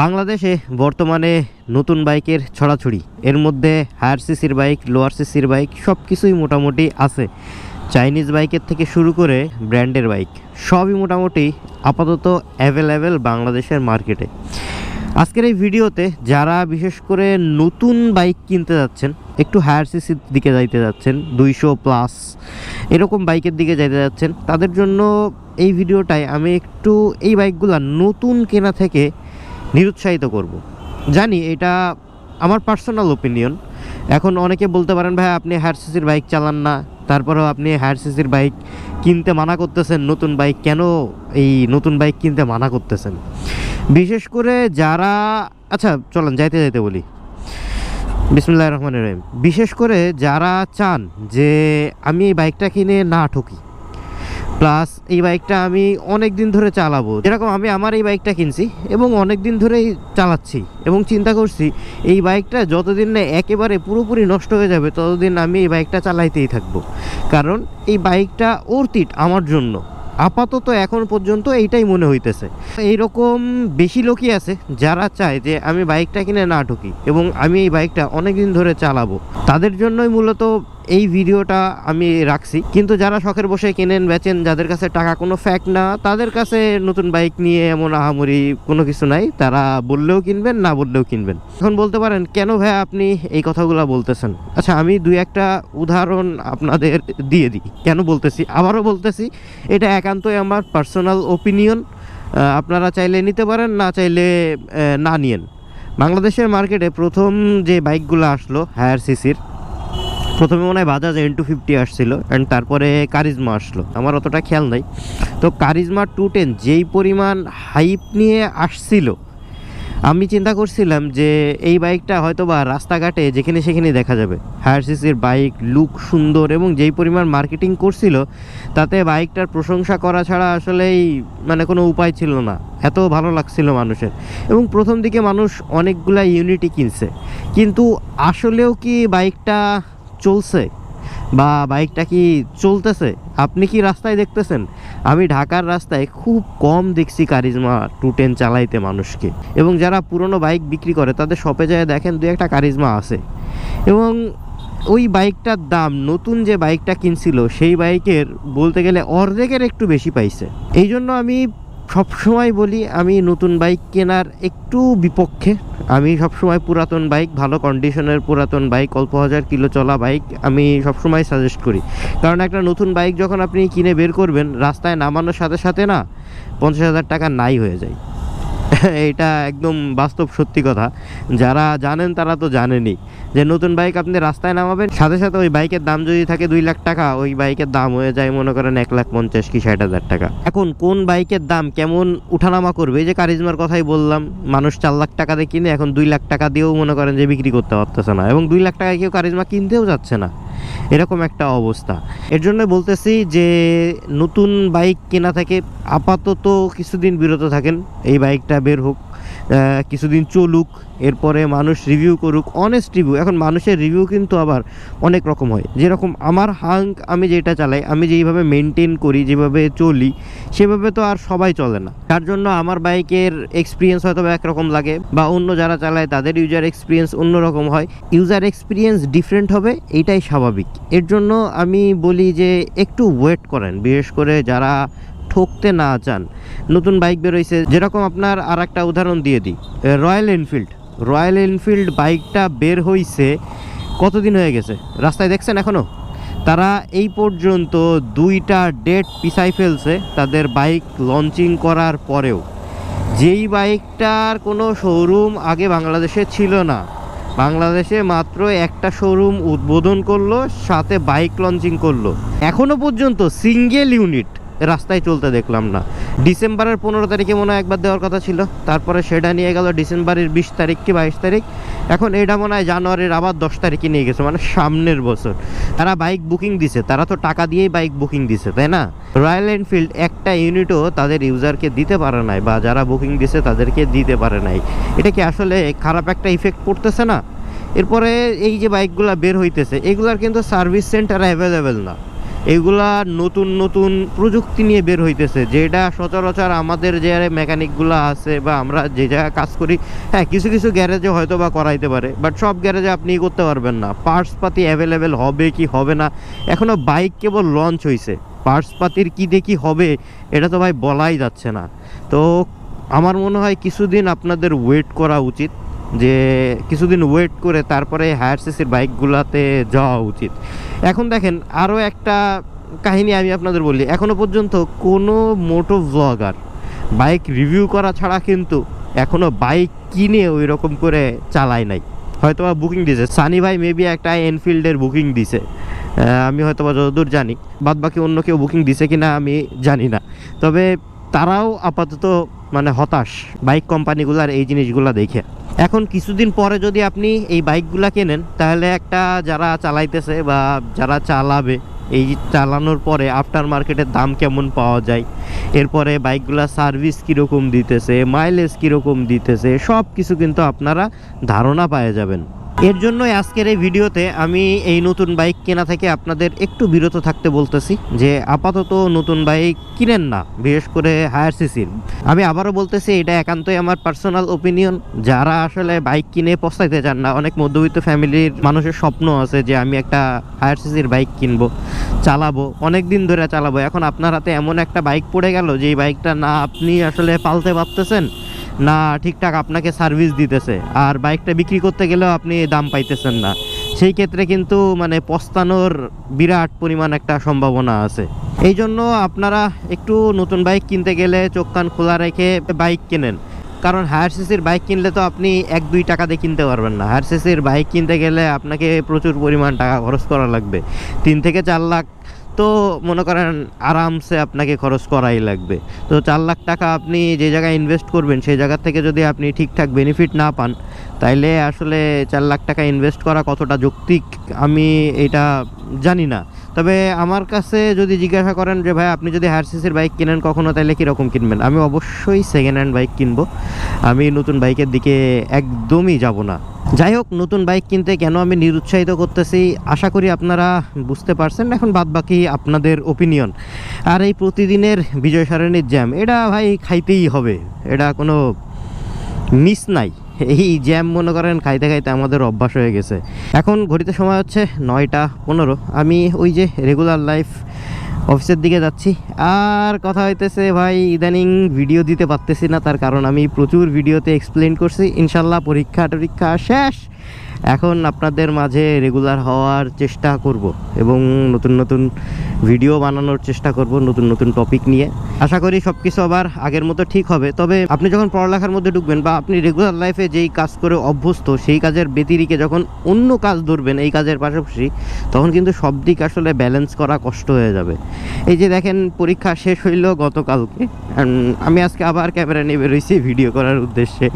বাংলাদেশে বর্তমানে নতুন বাইকের ছড়াছড়ি। এর মধ্যে হায়ার সিসির বাইক, লোয়ার সিসির বাইক সব কিছুই মোটামুটি আছে। চাইনিজ বাইকের থেকে শুরু করে ব্র্যান্ডের বাইক, সবই মোটামুটি আপাতত অ্যাভেলেবেল বাংলাদেশের মার্কেটে আজকের এই ভিডিওতে যারা বিশেষ করে নতুন বাইক কিনতে যাচ্ছেন, একটু হায়ার সিসির দিকে যাইতে যাচ্ছেন, দুইশো প্লাস এরকম বাইকের দিকে যাইতে যাচ্ছেন, তাদের জন্য এই ভিডিওটায় আমি একটু এই বাইকগুলা নতুন কেনা থেকে নিরুৎসাহিত করব। জানি এটা আমার পার্সোনাল ওপিনিয়ন এখন অনেকে বলতে পারেন, ভাই, আপনি হায়ার সিসির বাইক চালান না। তারপরেও আপনি হায়ার সিসির বাইক কিনতে মানা করতেছেন। নতুন বাইক কেন এই নতুন বাইক কিনতে মানা করতেছেন? বিশেষ করে যারা আচ্ছা চলেন, যাইতে যাইতে বলি। বিসমুল্লাহ রহমান রহিম। বিশেষ করে যারা চান যে আমি এই বাইকটা কিনে না ঠকি। প্লাস এই বাইকটা আমি অনেক দিন ধরে চালাবো। যেরকম আমি আমার এই বাইকটা কিনছি এবং অনেক দিন ধরেই চালাচ্ছি এবং চিন্তা করছি, এই বাইকটা যতদিন না একেবারে পুরোপুরি নষ্ট হয়ে যাবে, ততদিন আমি এই বাইকটা চালাইতেই থাকব। কারণ এই বাইকটা অর্থিট আমার জন্য। আপাতত এখন পর্যন্ত এইটাই মনে হইতেছে। এইরকম বেশি লোকই আছে যারা চায় যে আমি বাইকটা কিনে না ঢুকি এবং আমি এই বাইকটা অনেক দিন ধরে চালাবো। তাদের জন্যই মূলত এই ভিডিওটা আমি রাখছি। কিন্তু যারা শখের বসে কেনেন, বেচেন, যাদের কাছে টাকা কোনো ফ্যাক্ট না, তাদের কাছে নতুন বাইক নিয়ে এমন আহামরি কোনো কিছু নাই। তারা বললেও কিনবেন, না বললেও কিনবেন। এখন বলতে পারেন, কেন ভাই আপনি এই কথাগুলো বলতেছেন? আচ্ছা আমি দুই একটা উদাহরণ আপনাদের দিয়ে দিই। কেন বলতেছি? আবারও বলতেছি, এটা একান্তই আমার পার্সোনাল ওপিনিয়ন আপনারা চাইলে নিতে পারেন, না চাইলে না নিয়েন। বাংলাদেশের মার্কেটে প্রথম যে বাইকগুলো আসলো হায়ার সিসির প্রথমে মনে হয় বাজাজ এন টু ফিফটি আসছিল অ্যান্ড তারপরে কারিজমা আসলো। আমার অতটা খেয়াল নাই। তো কারিজমা টু টেন যেই পরিমাণ হাইপ নিয়ে আসছিল, আমি চিন্তা করছিলাম যে এই বাইকটা হয়তো বা রাস্তাঘাটে যেখানে সেখানে দেখা যাবে। হায়ার সিসির বাইক লুক সুন্দর এবং যেই পরিমাণ মার্কেটিং করছিল, তাতে বাইকটার প্রশংসা করা ছাড়া আসলেই মানে কোনো উপায় ছিল না। এত ভালো লাগছিল মানুষের। এবং প্রথম দিকে মানুষ অনেকগুলা ইউনিটি কিনছে। কিন্তু আসলেও কি বাইকটা চলছে বা বাইকটা কি চলতেছে? আপনি কি রাস্তায় দেখতেছেন? আমি ঢাকার রাস্তায় খুব কম দেখছি কারিজমা টু টেন চালাইতে মানুষকে। এবং যারা পুরনো বাইক বিক্রি করে, তাদের শপে যায় দেখেন দু একটা কারিজমা আছে। এবং ওই বাইকটার দাম, নতুন যে বাইকটা কিনছিল, সেই বাইকের বলতে গেলে অর্ধেকের একটু বেশি পাইছে। এই জন্য আমি সবসময় বলি, আমি নতুন বাইক কেনার একটু বিপক্ষে। আমি সবসময় পুরাতন বাইক, ভালো কন্ডিশনের পুরাতন বাইক, অল্প হাজার কিলো চলা বাইক আমি সবসময় সাজেস্ট করি। কারণ একটা নতুন বাইক যখন আপনি কিনে বের করবেন, রাস্তায় নামানোর সাথে সাথে না পঞ্চাশ হাজার টাকা নাই হয়ে যায়। এটা একদম বাস্তব সত্যি কথা। যারা জানেন তারা তো জানেনই যে নতুন বাইক আপনি রাস্তায় নামাবেন, সাথে সাথে ওই বাইকের দাম যদি থাকে দুই লাখ টাকা, ওই বাইকের দাম হয়ে যায় মনে করেন এক লাখ পঞ্চাশ কি ষাট হাজার টাকা। এখন কোন বাইকের দাম কেমন উঠানামা করবে? এই যে কারিজমার কথাই বললাম, মানুষ চার লাখ টাকা দিয়ে কিনে এখন দুই লাখ টাকা দিয়েও মনে করেন যে বিক্রি করতে পারতেছে না এবং দুই লাখ টাকায় কেউ কারিজমা কিনতেও যাচ্ছে না। এরকম একটা অবস্থা। এর জন্য বলতেছি যে নতুন বাইক কেনা থেকে আপাতত কিছুদিন বিরত থাকেন। এই বাইকটা বের হোক কিছুদিন চলুক, এরপরে মানুষ রিভিউ করুক অনেস্ট রিভিউ এখন মানুষের রিভিউ কিন্তু আবার অনেক রকম হয়। যেরকম আমার হাঙ্ক আমি যেটা চালাই, আমি যেইভাবে মেনটেন করি, যেভাবে চলি, সেভাবে তো আর সবাই চলে না। তার জন্য আমার বাইকের এক্সপিরিয়েন্স হয়তো একরকম লাগে, বা অন্য যারা চালায় তাদের ইউজার এক্সপিরিয়েন্স অন্যরকম হয়। ইউজার এক্সপিরিয়েন্স ডিফারেন্ট হবে, এটাই স্বাভাবিক। এর জন্য আমি বলি যে একটু ওয়েট করেন। বিশেষ করে যারা ঠকতে না চান। নতুন বাইক বেরোইছে। যেরকম আপনার আর একটা উদাহরণ দিয়ে দিই। রয়্যাল এনফিল্ড রয়্যাল এনফিল্ড বাইকটা বের হইছে কতদিন হয়ে গেছে? রাস্তায় দেখছেন এখনও তারা এই পর্যন্ত দুইটা ডেট পিছাই ফেলছে তাদের বাইক লঞ্চিং করার পরেও। যেই বাইকটার কোনো শোরুম আগে বাংলাদেশে ছিল না, বাংলাদেশে মাত্র একটা শোরুম উদ্বোধন করল, সাথে বাইক লঞ্চিং করল। এখনও পর্যন্ত সিঙ্গেল ইউনিট রাস্তায় চলতে দেখলাম না। ডিসেম্বরের পনেরো তারিখে মনে হয় একবার দেওয়ার কথা ছিল। তারপরে সেটা নিয়ে গেল ডিসেম্বরের বিশ তারিখ কি বাইশ তারিখ। এখন এটা মনে হয় জানুয়ারির আবার দশ তারিখে নিয়ে গেছে মানে সামনের বছর। তারা বাইক বুকিং দিছে, তারা তো টাকা দিয়েই বাইক বুকিং দিছে, তাই না? রয়্যাল এনফিল্ড একটা ইউনিটও তাদের ইউজারকে দিতে পারে নাই, বা যারা বুকিং দিছে তাদেরকে দিতে পারে নাই। এটা কি আসলে খারাপ একটা ইফেক্ট পড়তেছে না? এরপরে এই যে বাইকগুলো বের হইতেছে, এগুলার কিন্তু সার্ভিস সেন্টার অ্যাভেলেবেল না। এগুলা নতুন নতুন প্রযুক্তি নিয়ে বের হইতেছে, যেটা সচরাচর আমাদের যে মেকানিকগুলো আছে বা আমরা যে জায়গায় কাজ করি হ্যাঁ কিছু কিছু গ্যারেজে হয়তো বা করাইতে পারে, বাট সব গ্যারেজে আপনি করতে পারবেন না। পার্টস পাতি অ্যাভেলেবেল হবে কি হবে না এখনও বাইক কেবল লঞ্চ হয়েছে পার্টস পাতির কী দেখি হবে, এটা তো ভাই বলাই যাচ্ছে না। তো আমার মনে হয় কিছুদিন আপনাদের ওয়েট করা উচিত, যে কিছুদিন ওয়েট করে তারপরে হায়ার সিসির বাইকগুলোতে যাওয়া উচিত। এখন দেখেন আরও একটা কাহিনী আমি আপনাদের বলি। এখনও পর্যন্ত কোনো মোটো ব্লগার বাইক রিভিউ করা ছাড়া কিন্তু এখনও বাইক কিনে ওই রকম করে চালায় নাই। হয়তো বা বুকিং দিয়েছে। সানি ভাই মেবি একটা এনফিল্ডের বুকিং দিছে। আমি হয়তো বা যতদূর জানি বাদ বাকি অন্য কেউ বুকিং দিছে কিনা আমি জানি না। তবে তারাও আপাতত মানে হতাশ বাইক কোম্পানিগুলার এই জিনিসগুলো দেখে। এখন কিছুদিন পরে যদি আপনি এই বাইকগুলা কেনেন, তাহলে একটা যারা চালাইতেছে বা যারা চালাবে, এই চালানোর পরে আফটার মার্কেটের দাম কেমন পাওয়া যায়, এরপরে বাইকগুলা সার্ভিস কীরকম দিতেছে মাইলেজ কীরকম দিতেছে সব কিছু কিন্তু আপনারা ধারণা পাওয়া যাবেন। এর জন্যই আজকের এই ভিডিওতে আমি এই নতুন বাইক কেনা থেকে আপনাদের একটু বিরত থাকতে বলতেছি যে আপাতত নতুন বাইক কিনেন না, বিশেষ করে হায়ার সিসির। আমি আবারও বলতেছি, এটা একান্তই আমার পার্সোনাল ওপিনিয়ন যারা আসলে বাইক কিনে পস্তাইতে চান না, অনেক মধ্যবিত্ত ফ্যামিলির মানুষের স্বপ্ন আছে যে আমি একটা হায়ার সিসির বাইক কিনবো, চালাবো অনেক দিন ধরে চালাবো। এখন আপনার হাতে এমন একটা বাইক পড়ে গেল যে বাইকটা না আপনি আসলে পালতে পারতেছেন না, ঠিকঠাক আপনাকে সার্ভিস দিতেছে। আর বাইকটা বিক্রি করতে গেলেও আপনি দাম পাইতেছেন না। সেই ক্ষেত্রে কিন্তু মানে পস্তানোর বিরাট পরিমাণ একটা সম্ভাবনা আছে। এই জন্য আপনারা একটু নতুন বাইক কিনতে গেলে চোখ কান খোলা রেখে বাইক কেনেন। কারণ হায়ার সিসির বাইক কিনলে তো আপনি এক, দুই টাকা দিয়ে কিনতে পারবেন না। হায়ার সিসির বাইক কিনতে গেলে আপনাকে প্রচুর পরিমাণ টাকা খরচ করা লাগবে। তিন থেকে চার লাখ তো মনে করেন আরামসে আপনাকে খরচ করাই লাগবে। তো চার লাখ টাকা আপনি যে জায়গায় ইনভেস্ট করবেন, সেই জায়গা থেকে যদি আপনি ঠিকঠাক বেনিফিট না পান, তাইলে আসলে চার লাখ টাকা ইনভেস্ট করা কতটা যৌক্তিক আমি এটা জানি না। তবে আমার কাছে যদি জিজ্ঞাসা করেন যে, ভাই, আপনি যদি হায়ার সিসির বাইক কিনেন, কখনো তাহলে কীরকম কিনবেন? আমি অবশ্যই সেকেন্ড হ্যান্ড বাইক কিনবো। আমি নতুন বাইকের দিকে একদমই যাব না। যাই হোক, নতুন বাইক কিনতে কেন আমি নিরুৎসাহিত করতেছি, আশা করি আপনারা বুঝতে পারছেন। এখন বাদ বাকি আপনাদের ওপিনিয়ন আর এই প্রতিদিনের বিজয় সারণীর জ্যাম এটা ভাই খাইতেই হবে। এটা কোনো মিস নাই। এই জ্যাম মনে করেন খাইতে খাইতে আমাদের অভ্যাস হয়ে গেছে। এখন ঘড়িতে সময় হচ্ছে নয়টা পনেরো। আমি ওই যে রেগুলার লাইফ অফিসের দিকে যাচ্ছি। আর কথা হইতেছে ভাই, ইদানিং ভিডিও দিতে পারতেছি না। তার কারণ আমি প্রচুর ভিডিওতে এক্সপ্লেন করছি। ইনশাল্লাহ পরীক্ষা টরীক্ষা শেষ। এখন আপনাদের মাঝে রেগুলার হওয়ার চেষ্টা করব এবং নতুন নতুন ভিডিও বানানোর চেষ্টা করব, নতুন নতুন টপিক নিয়ে। আশা করি সব কিছু আবার আগের মতো ঠিক হবে। তবে আপনি যখন পড়ালেখার মধ্যে ঢুকবেন বা আপনি রেগুলার লাইফে যেই কাজ করে অভ্যস্ত, সেই কাজের ব্যতিরিকে যখন অন্য কাজ ধরবেন এই কাজের পাশাপাশি, তখন কিন্তু সব দিক আসলে ব্যালেন্স করা কষ্ট হয়ে যাবে। এই যে দেখেন, পরীক্ষা শেষ হইল গতকালকে। আমি আজকে আবার ক্যামেরা নিয়ে বেরোইছি ভিডিও করার উদ্দেশ্যে।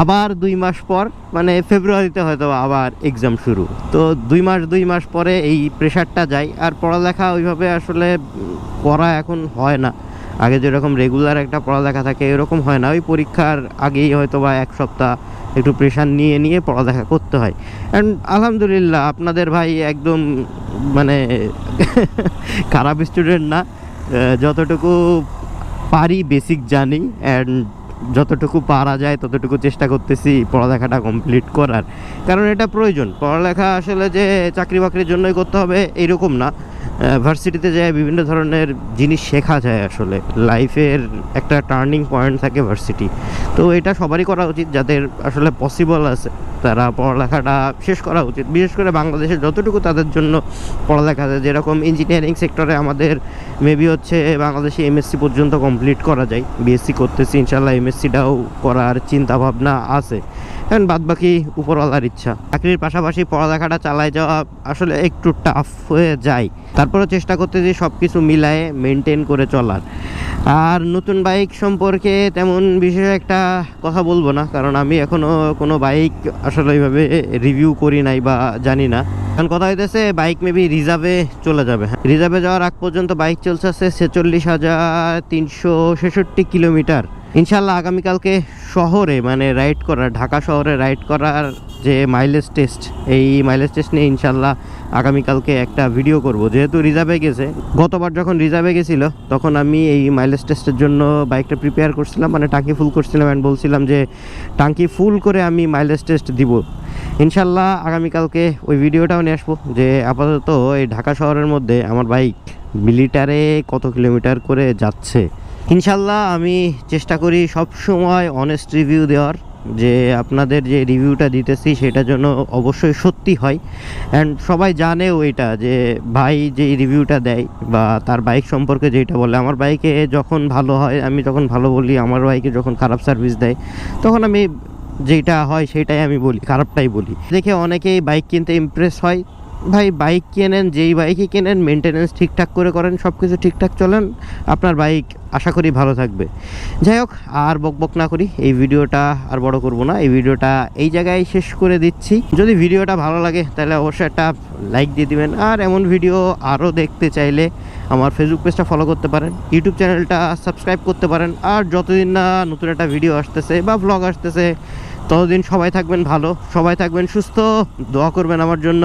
আবার দুই মাস পর মানে ফেব্রুয়ারিতে হয়তো আবার এক্সাম শুরু। তো দুই মাস দুই মাস পরে এই প্রেশারটা যায়। আর পড়ালেখা ওইভাবে আসলে করা এখন হয় না। আগে যেরকম রেগুলার একটা পড়ালেখা থাকে, এরকম হয় না। ওই পরীক্ষার আগেই হয়তো বা এক সপ্তাহ একটু প্রেশার নিয়ে নিয়ে পড়ালেখা করতে হয়। অ্যান্ড আলহামদুলিল্লাহ, আপনাদের ভাই একদম মানে খারাপ স্টুডেন্ট না। যতটুকু পারি বেসিক জানি। অ্যান্ড যতটুকু পারা যায়, ততটুকু চেষ্টা করতেছি পড়ালেখাটা কমপ্লিট করার। কারণ এটা প্রয়োজন। পড়ালেখা আসলে যে চাকরি বাকরির জন্যই করতে হবে এইরকম না। ভার্সিটিতে যায়, বিভিন্ন ধরনের জিনিস শেখা যায় আসলে। লাইফের একটা টার্নিং পয়েন্ট থাকে ভার্সিটি তো এটা সবারই করা উচিত, যাদের আসলে পসিবল আছে, তারা পড়ালেখাটা শেষ করা উচিত। বিশেষ করে বাংলাদেশে যতটুকু তাদের জন্য পড়ালেখা আছে, যেরকম ইঞ্জিনিয়ারিং সেক্টরে আমাদের মেবি হচ্ছে বাংলাদেশে এমএসসি পর্যন্ত কমপ্লিট করা যায়। বিএসসি করতেছি ইনশাল্লাহ এমএসসিটাও করার চিন্তাভাবনা আছে। এখন বাদ বাকি উপরওয়ালার ইচ্ছা। চাকরির পাশাপাশি পড়ালেখাটা চালায় যাওয়া আসলে একটু টাফ হয়ে যায়। তারপরেও চেষ্টা করতে যে সব কিছু মিলায়ে মেনটেন করে চলার। আর নতুন বাইক সম্পর্কে তেমন বিশেষ একটা কথা বলব না, কারণ আমি এখনও কোনো বাইক আসলে ওইভাবে রিভিউ করি নাই বা জানি না। এখন কথা হইতেছে বাইক মেবি রিজার্ভে চলে যাবে। হ্যাঁ রিজার্ভে যাওয়ার আগ পর্যন্ত বাইক চলছে ছেচল্লিশ হাজার তিনশো ছেষট্টি কিলোমিটার। ইনশাল্লাহ আগামীকালকে শহরে মানে রাইড করার, ঢাকা শহরে রাইড করার যে মাইলেজ টেস্ট এই মাইলেজ টেস্ট নিয়ে ইনশাল্লাহ আগামীকালকে একটা ভিডিও করব। যেহেতু রিজার্ভে গেছে, গতবার যখন রিজার্ভে গেছিল, তখন আমি এই মাইলেজ টেস্টের জন্য বাইকটা প্রিপেয়ার করছিলাম মানে টাঙ্কি ফুল করছিলাম অ্যান্ড বলছিলাম যে টাঙ্কি ফুল করে আমি মাইলেজ টেস্ট দিব। ইনশাল্লাহ আগামীকালকে ওই ভিডিওটাও নিয়ে আসব যে আপাতত এই ঢাকা শহরের মধ্যে আমার বাইক মিলিটারে কত কিলোমিটার করে যাচ্ছে। ইনশাল্লাহ আমি চেষ্টা করি সব সময় অনেস্ট রিভিউ দেওয়ার, যে আপনাদের যে রিভিউটা দিতেছি সেটা যেন অবশ্যই সত্যি হয়। অ্যান্ড সবাই জানেও এটা, যে ভাই যে রিভিউটা দেয় বা তার বাইক সম্পর্কে যেটা বলে, আমার বাইকে যখন ভালো হয়, আমি যখন ভালো বলি, আমার বাইকে যখন খারাপ সার্ভিস দেয়, তখন আমি যেটা হয় সেটাই আমি বলি, খারাপটাই বলি। দেখে অনেকেই বাইক কিনতে ইমপ্রেস হয়। ভাই বাইক কেনেন, যেই বাইকই কেনেন মেনটেনেন্স ঠিকঠাক করে করেন সব কিছু ঠিকঠাক চলেন, আপনার বাইক আশা করি ভালো থাকবে। যাই হোক, আর বক বক না করি, এই ভিডিওটা আর বড় করব না, এই ভিডিওটা এই জায়গায় শেষ করে দিচ্ছি। যদি ভিডিওটা ভালো লাগে, তাহলে অবশ্যই একটা লাইক দিয়ে দিবেন, আর এমন ভিডিও আরও দেখতে চাইলে আমার ফেসবুক পেজটা ফলো করতে পারেন ইউটিউব চ্যানেলটা সাবস্ক্রাইব করতে পারেন, আর যতদিন না নতুন একটা ভিডিও আসতেছে বা ব্লগ আসতেছে, ততদিন সবাই থাকবেন ভালো, সবাই থাকবেন সুস্থ, দোয়া করবেন আমার জন্য।